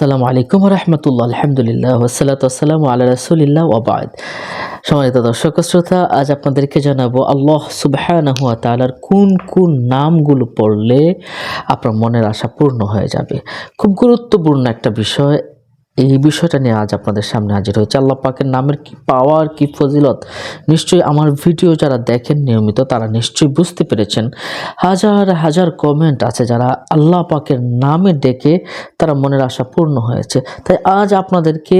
আসসালামু আলাইকুম রহমতুল্লাহ আলহামদুলিল্লাহ ওসালাত আসসালামু আল্লাহ রসুলিল্লাহ ওবায়দ সম্মানিত দর্শক শ্রোতা, আজ আপনাদেরকে জানাব আল্লাহ সুবাহানহুয়া তালার কোন কোন নামগুলো পড়লে আপনার মনের আশা পূর্ণ হয়ে যাবে। খুব গুরুত্বপূর্ণ একটা বিষয় এই বিষয়টা নিয়ে আজ আপনাদের সামনে হাজির হয়েছে। আল্লাহ পাকের নামের কি পাওয়ার, কি ফজিলত, নিশ্চয়ই আমার ভিডিও যারা দেখেন নিয়মিত, তারা নিশ্চয়ই বুঝতে পেরেছেন। হাজার হাজার কমেন্ট আছে যারা আল্লাহ পাকের নামে ডেকে তারা মনের আশা পূর্ণ হয়েছে। তাই আজ আপনাদেরকে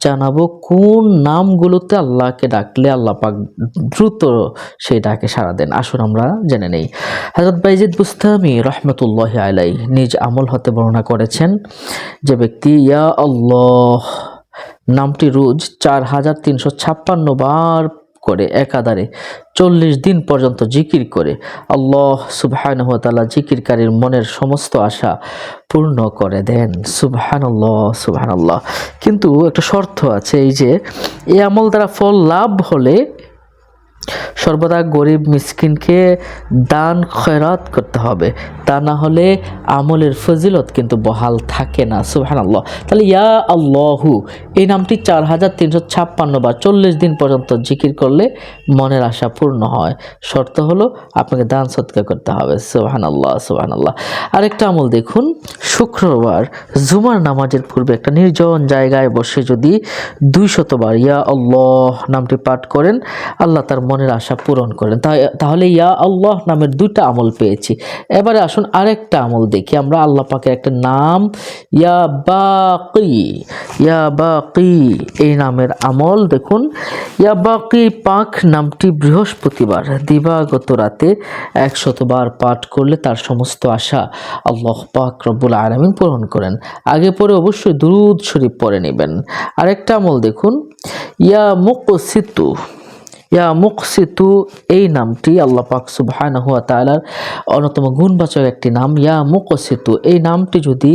জানাব কোন নামগুলোতে আল্লাহকে ডাকলে আল্লাহ পাক দ্রুত সেই ডাকে সারা দেন। আসুন আমরা জেনে নেই। হজরত বাইজিদ বুস্তামি রহমতুল্লাহ আলাই নিজ আমল হতে বর্ণনা করেছেন যে ব্যক্তি, ইয়া আল্লাহ, নামটি রোজ চার হাজার তিনশো ছাপ্পান্ন বার করে একাধারে চল্লিশ দিন পর্যন্ত জিকির করে। আল্লাহ সুবাহানহতালা জিকিরকারীর মনের সমস্ত আশা পূর্ণ করে দেন। সুবহানাল্লাহ সুবহানাল্লাহ। কিন্তু একটা শর্ত আছে, এই যে এ আমল দ্বারা ফল লাভ হলে সর্বদা গরিব মিসকিনকে দান, খয়রাত করতে হবে। তা না হলে আমলের ফজিলত কিন্তু বহাল থাকে না সুবহান আল্লাহ তাহলে ইয়া আল্লাহু, এই নামটি চার হাজার তিনশো ছাপ্পান্ন বা চল্লিশ দিন পর্যন্ত জিকির করলে মনের আশা পূর্ণ হয়। শর্ত হলো আপনাকে দান, সৎকার করতে হবে সুবহান আল্লাহ সুবহান আল্লাহ আরেকটা আমল দেখুন, শুক্রবার, জুমার নামাজের পূর্বে একটা নির্জন জায়গায় বসে যদি দুই শতবার ইয়া আল্লাহ নামটি পাঠ করেন, আল্লাহ তার মনের আশা পূরণ করেন। তাহলে ইয়া আল্লাহ নামের দুইটা আমল পেয়েছি। এবারে আসুন আরেকটা আমল দেখি। আমরা আল্লাহ পাকের একটা নাম, ইয়া বাকি ইয়া বাকি, এই নামের আমল দেখুন। ইয়া বাকি পাক নামটি বৃহস্পতিবার, দিবাগত রাতে একশতবার পাঠ করলে তার সমস্ত আশা আল্লাহ পাক রব্বুল আলমিন পূরণ করেন। আগে পরে অবশ্যই দুরুদ শরীফ পরে নেবেন। আরেকটা আমল দেখুন। ইয়া মুকসিতু ইয়া মুকসিতু, এই নামটি আল্লাহ পাক সুবহানাহু ওয়া তাআলার অন্যতম গুণবাচক একটি নাম, ইয়া মুকসিতু। এই নামটি যদি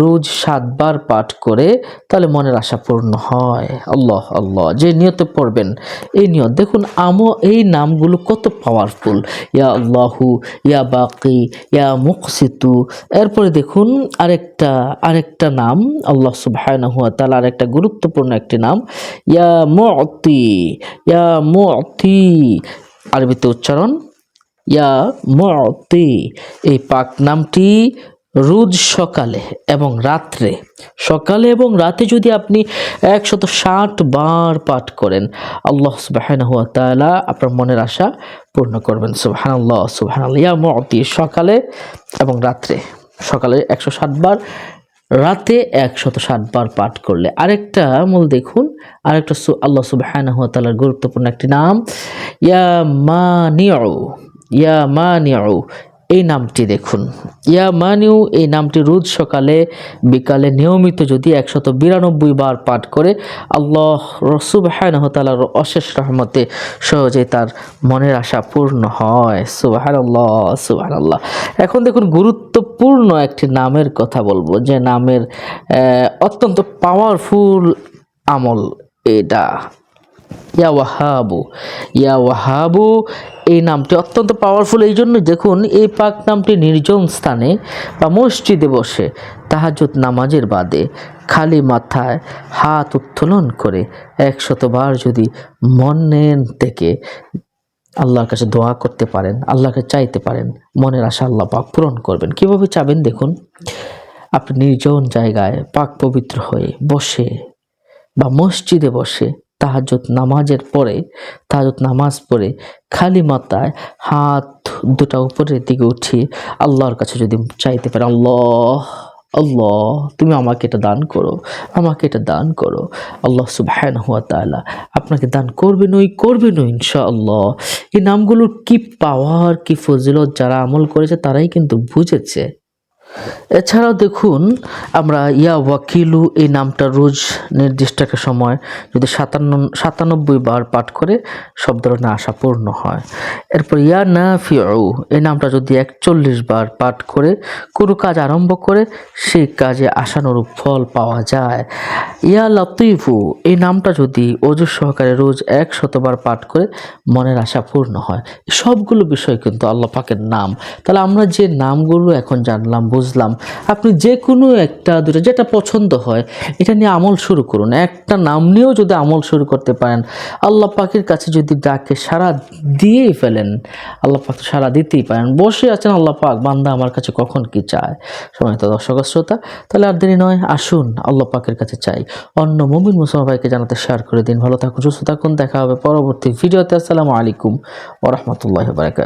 রোজ সাতবার পাঠ করে, তাহলে মনের আশা পূর্ণ হয়। আল্লাহ আল্লাহ, যে নিয়তে পড়বেন, এই নিয়ত। দেখুন আমো এই নামগুলো কত পাওয়ারফুল ইয়া আল্লাহু, ইয়া বাকি, ইয়া মুকসিতু। এরপরে দেখুন, আরেকটা আরেকটা নাম, আল্লাহ সুবহানাহু ওয়া তাআলা আরেকটা গুরুত্বপূর্ণ একটি নাম, ইয়া মুতি। ইয়া মুতি আরবিতে উচ্চারণ, ইয়া মুতি এই পাক নামটি রোজ সকালে এবং রাত্রে। সকালে এবং রাতে যদি আপনি একশত ষাট বার পাঠ করেন, আল্লাহ সুবাহানাহু ওয়া তাআলা আপনার মনের আশা পূর্ণ করবেন। সুবহানাল্লাহ সুবহানাল্লাহ। ইয়া মুতি সকালে এবং রাত্রে। সকালে একশো ষাট বার রাতে একশত ষাট বার পাঠ করলে। আরেকটা মূল দেখুন, আরেকটা সু- আল্লাহ সুবহানাহু ওয়া গুরুত্বপূর্ণ একটি নাম ইয়া মা মানিউ ইয়া মা মানিউ এই নামটি দেখুন। ইয়া মানিউ, এই নামটি রোজ সকালে, বিকালে নিয়মিত যদি একশত বিরানব্বই বার পাঠ করে, আল্লাহ সুবহানাহু ওয়া তাআলার অশেষ রহমতে সহজে তার মনের আশা পূর্ণ হয়। সুবহানাল্লাহ সুবহানাল্লাহ। এখন দেখুন, গুরুত্বপূর্ণ একটি নামের কথা বলব, যে নামের অত্যন্ত পাওয়ারফুল আমল এটা। ইয়া ওয়াহাবু ইয়া ওয়াহাবু এই নামটি অত্যন্ত পাওয়ারফুল এই জন্য দেখুন, এই পাক নামটি নির্জন স্থানে বা মসজিদে বসে তাহাজুদ নামাজের বাদে খালি মাথায় হাত উত্তোলন করে একশতবার যদি মনের থেকে আল্লাহর কাছে দোয়া করতে পারেন আল্লাহকে চাইতে পারেন, মনের আশা আল্লাহ পাক পূরণ করবেন। কীভাবে চাবেন দেখুন, আপনি নির্জন জায়গায় পাক পবিত্র হয়ে বসে বা মসজিদে বসে তাহাজুদ নামাজের পরে তাহাজত নামাজ পড়ে খালি মাথায় হাত দুটা উপরের দিকে উঠিয়ে আল্লাহর কাছে যদি চাইতে পারে, আল্লাহ আল্লাহ, তুমি আমাকে এটা দান করো, আমাকে এটা দান করো। আল্লাহ সুবহানাহু ওয়া তাআলা আপনাকে দান করবে করবেন, ওই করবেন ইনশাআল্লাহ। এই নামগুলোর কি পাওয়ার কি ফজিলত যারা আমল করেছে তারাই কিন্তু বুঝেছে। এছাড়াও দেখুন, আমরা ইয়া ওয়াকিলু, এই নামটা রোজ নির্দিষ্ট একটা সময় যদি সাতান্ন, সাতানব্বই বার পাঠ করে সব ধরনের আশা পূর্ণ হয়। এরপর ইয়া না ফিউ এই নামটা যদি একচল্লিশ বার পাঠ করে কোনো কাজ আরম্ভ করে সেই কাজে আশানুরূপ ফল পাওয়া যায়। ইয়া লতিফু, এই নামটা যদি অজু সহকারে রোজ এক শতবার পাঠ করে মনের আশা পূর্ণ হয়। সবগুলো বিষয় কিন্তু আল্লাহ পাকের নাম। তাহলে আমরা যে নামগুলো এখন জানলাম বুঝলাম। আপনি যে কোনো একটা দুটো যেটা পছন্দ হয়, এটা নিয়ে আমল শুরু করুন। একটা নাম নিয়েও যদি আমল শুরু করতে পারেন, আল্লাহ পাকের কাছে যদি ডাকে সারা দিয়েই ফেলেন, আল্লাহ পাক সারা দিতেই পারেন। বসে আছেন আল্লাহ পাক, বান্দা আমার কাছে কখন কি চায়? সময় তো দর্শক শ্রোতা, তাহলে আর দেরি নয়, আসুন আল্লাহ পাকের কাছে চাই। অন্য মুমিন মুসলমান ভাইকে জানাতে শেয়ার করে দিন। ভালো থাকুন, সুস্থ থাকুন। দেখা হবে পরবর্তী ভিডিওতে। আসসালামু আলাইকুম ওরহমতুল্লাহ বারাকাত